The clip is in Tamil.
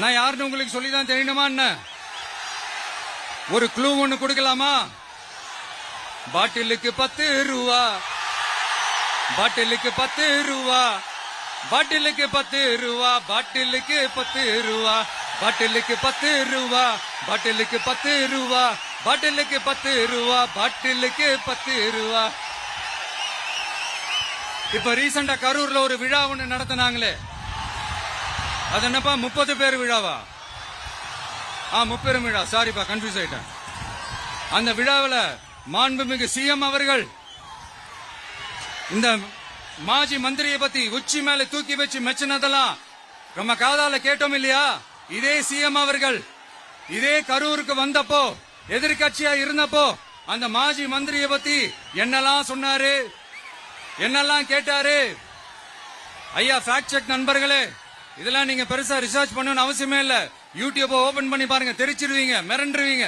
நான் யாருன்னு உங்களுக்கு சொல்லி தான் தெரியணுமா என்ன? ஒரு க்ளூ ஒன்று கொடுக்கலாமா? பாட்டிலுக்கு பத்து ரூபா பாட்டிலுக்கு பத்து ரூபா பாட்டிலுக்கு பத்து ரூபா பாட்டிலுக்கு பத்து ரூபா பாட்டிலுக்கு பத்து ரூபா பாட்டிலுக்கு பத்து ரூபா பாட்டிலுக்கு பத்து ரூபா பாட்டிலுக்கு பத்து ரூபா இப்ப ரீசெண்டா கரூர்ல ஒரு விழா ஒண்ணு நடத்தினாங்களே. அது என்னப்பா முப்பது பேர் விழாவா? ஆ முப்பெரும் விழா. சாரிப்பா கன்ஃபியூஸ் ஆயிட்டேன். அந்த விழாவில் மாண்புமிகு சிஎம் அவர்கள் இந்த மாஜி மந்திரியை பத்தி உச்சி மேல தூக்கி வச்சு மெச்சினதெல்லாம் நம்ம காதால கேட்டோம் இல்லையா? இதே சிஎம் அவர்கள் இதே கரூருக்கு வந்தப்போ எதிர்கட்சியா இருந்தப்போ அந்த மாஜி மந்திரியை பத்தி என்னெல்லாம் சொன்னாரு? என்னெல்லாம் கேட்டாரு? ஐயா ஃபேக்ட் செக் நண்பர்களே இதெல்லாம் நீங்க பெருசா ரிசர்ச் பண்ணணும்னு அவசியமே இல்ல. யூடியூப் ஓபன் பண்ணி பாருங்க தெரிச்சிருவீங்க மிரண்டுருவீங்க.